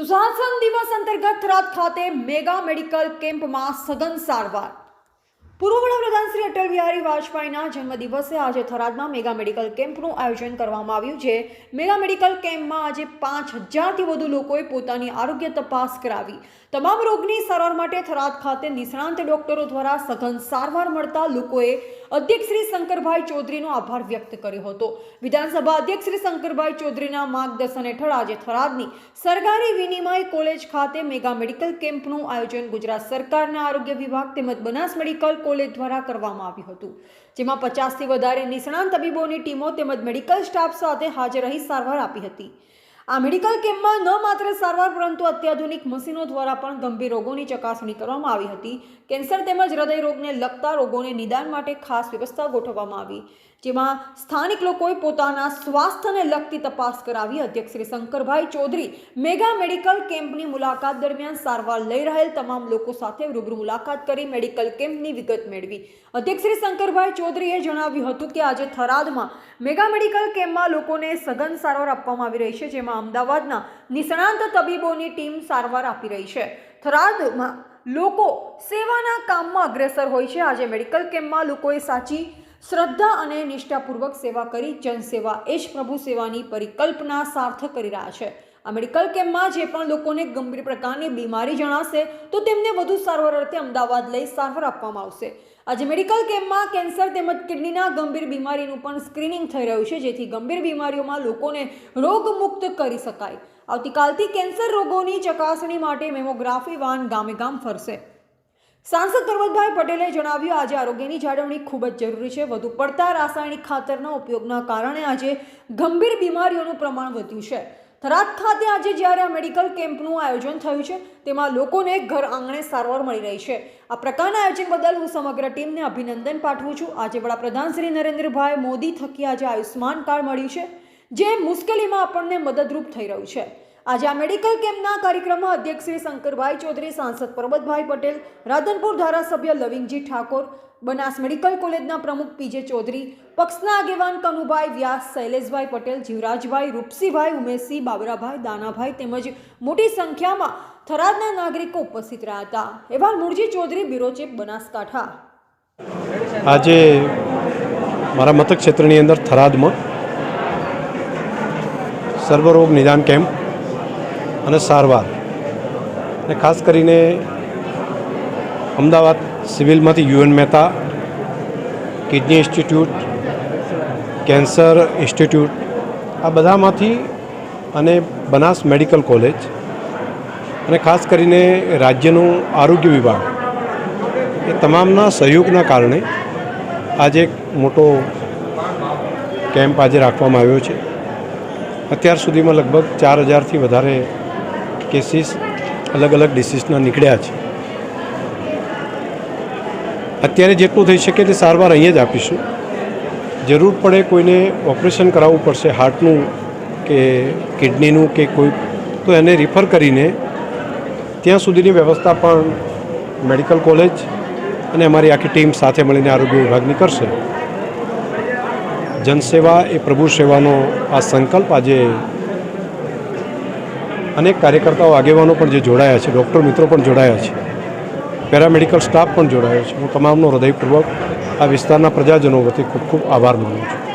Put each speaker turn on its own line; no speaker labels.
સુશાસન દિવસ અંતર્ગત થરાદ ખાતે મેગા મેડિકલ કેમ્પમાં સઘન સારવાર. પૂર્વ વડાપ્રધાન શ્રી અટલ બિહારી વાજપેયીના જન્મદિવસે આજે થરાદમાં મેગા મેડિકલ કેમ્પનું આયોજન કરવામાં આવ્યું છે. મેગા મેડિકલ કેમ્પમાં આજે પાંચ હજારથી વધુ લોકોએ પોતાની આરોગ્ય તપાસ કરાવી. તમામ રોગની સારવાર માટે થરાદ ખાતે નિષ્ણાંત ડોક્ટરો દ્વારા સઘન સારવાર મળતા લોકોએ અધ્યક્ષ શ્રી શંકરભાઈ ચૌધરીનો આભાર વ્યક્ત કર્યો હતો. વિધાનસભા અધ્યક્ષ શ્રી શંકરભાઈ ચૌધરીના માર્ગદર્શન હેઠળ આજે થરાદની સરકારી વિનિમય કોલેજ ખાતે મેગા મેડિકલ કેમ્પનું આયોજન ગુજરાત સરકારના આરોગ્ય વિભાગ તેમજ બનાસ મેડિકલ કોલેજ દ્વારા કરવામાં આવ્યું હતું, જેમાં પચાસથી વધારે નિષ્ણાંત તબીબોની ટીમો તેમજ મેડિકલ સ્ટાફ સાથે હાજર રહી સારવાર આપી હતી. આ મેડિકલ કેમ્પમાં ન માત્ર સારવાર પરંતુ અત્યાધુનિક મશીનો દ્વારા પણ ગંભીર રોગોની ચકાસણી કરવામાં આવી હતી. કેન્સર તેમજ હૃદય રોગને લગતા રોગોને નિદાન માટે ખાસ વ્યવસ્થા ગોઠવવામાં આવી, જેમાં સ્થાનિક લોકોએ પોતાના સ્વાસ્થ્યને લગતી તપાસ કરાવી. અધ્યક્ષ શ્રી શંકરભાઈ ચૌધરી મેગા મેડિકલ કેમ્પની મુલાકાત દરમિયાન સારવાર લઈ રહેલ તમામ લોકો સાથે રૂબરૂ મુલાકાત કરી મેડિકલ કેમ્પની વિગત મેળવી. અધ્યક્ષ શ્રી શંકરભાઈ ચૌધરીએ જણાવ્યું હતું કે આજે થરાદમાં મેગા મેડિકલ કેમ્પમાં લોકોને સઘન સારવાર આપવામાં આવી રહી છે, જેમાં અમદાવાદના નિષ્ણાંત તબીબોની ટીમ સારવાર આપી રહી છે. થરાદમાં લોકો સેવાના કામમાં અગ્રેસર હોય છે. આજે મેડિકલ કેમ્પમાં લોકોએ સાચી શ્રદ્ધા અને નિષ્ઠાપૂર્વક સેવા કરી. જનસેવા એ જ પ્રભુ સેવાની પરિકલ્પના સાર્થક કરી રહ્યા છે. આ મેડિકલ કેમ્પમાં જે પણ લોકોને ગંભીર પ્રકારની બીમારી જણાશે, તો તેમને વધુ સારવાર અર્થે અમદાવાદ લઈ સારવાર આપવામાં આવશે. આજે મેડિકલ કેમ્પમાં કેન્સર તેમજ કિડનીના ગંભીર બીમારીનું પણ સ્ક્રીનિંગ થઈ રહ્યું છે, જેથી ગંભીર બીમારીઓમાં લોકોને રોગમુક્ત કરી શકાય. આવતીકાલથી કેન્સર રોગોની ચકાસણી માટે મેમોગ્રાફી વાન ગામે ગામ ફરશે. સાંસદ પર્વતભાઈ પટેલે જણાવ્યું, આજે આરોગ્યની જાળવણી ખૂબ જ જરૂરી છે. વધુ પડતા રાસાયણિક ખાતરના ઉપયોગના કારણે આજે ગંભીર બીમારીઓનું પ્રમાણ વધ્યું છે. થરાદ ખાતે આજે જ્યારે આ મેડિકલ કેમ્પનું આયોજન થયું છે, તેમાં લોકોને ઘર આંગણે સારવાર મળી રહી છે. આ પ્રકારના આયોજન બદલ હું સમગ્ર ટીમને અભિનંદન પાઠવું છું. આજે વડાપ્રધાન શ્રી નરેન્દ્રભાઈ મોદી થકી આજે આયુષ્માન કાર્ડ મળ્યું છે, જે મુશ્કેલીમાં આપણને મદદરૂપ થઈ રહ્યું છે. આજે આ મેડિકલ કેમ્પના કાર્યક્રમમાં અધ્યક્ષ શ્રી શંકરભાઈ ચૌધરી, સાંસદ પરબતભાઈ પટેલ, રાધનપુર ધારાસભ્ય લવિંગજી ઠાકોર, બનાસ મેડિકલ કોલેજના પ્રમુખ પીજે ચૌધરી, પક્ષના આગેવાન કનુભાઈ વ્યાસ, શૈલેષભાઈ પટેલ, જીવરાજભાઈ રૂપસીભાઈ, ઉમેશસિંહ, બાબરાભાઈ, દાનાભાઈ તેમજ મોટી સંખ્યામાં થરાદના નાગરિકો ઉપસ્થિત રહ્યા હતા. એવા મૂળજી ચૌધરી, બ્યુરો ચીફ, બનાસકાંઠા.
આજે મારા મતક્ષેત્રની અંદર થરાદમાં સર્વરોગ નિદાન કેમ્પ અને સારવાર. અને ખાસ કરીને Ahmedabad સિવિલમાંથી U N Mehta, kidney institute, cancer institute, આ બધામાંથી અને બનાસ મેડિકલ કોલેજ અને ખાસ કરીને રાજ્યનું આરોગ્ય વિભાગ, એ તમામના સહયોગના કારણે આજે એક મોટો કેમ્પ આજે રાખવામાં આવ્યો છે. અત્યાર સુધીમાં લગભગ ચાર હજારથી વધારે કેસીસ અલગ અલગ ડિસીઝના નીકળ્યા છે. અત્યારે જેટલું થઈ શકે તે સારવાર અહીંયા જ આપીશું. જરૂર પડે કોઈને ઓપરેશન કરાવવું પડશે હાર્ટનું કે કિડનીનું કે કોઈ, તો એને રિફર કરીને ત્યાં સુધીની વ્યવસ્થા પણ મેડિકલ કોલેજ અને અમારી આખી ટીમ સાથે મળીને આરોગ્ય વિભાગની કરશે. જનસેવા એ પ્રભુ સેવાનો આ સંકલ્પ આજે અનેક કાર્યકર્તાઓ, આગેવાનો પણ જે જોડાયા છે, ડૉક્ટર મિત્રો પણ જોડાયા છે, પેરામેડિકલ સ્ટાફ પણ જોડાયો છે. હું તમામનો હૃદયપૂર્વક આ વિસ્તારના પ્રજાજનો વતી ખૂબ ખૂબ આભાર માનું છું.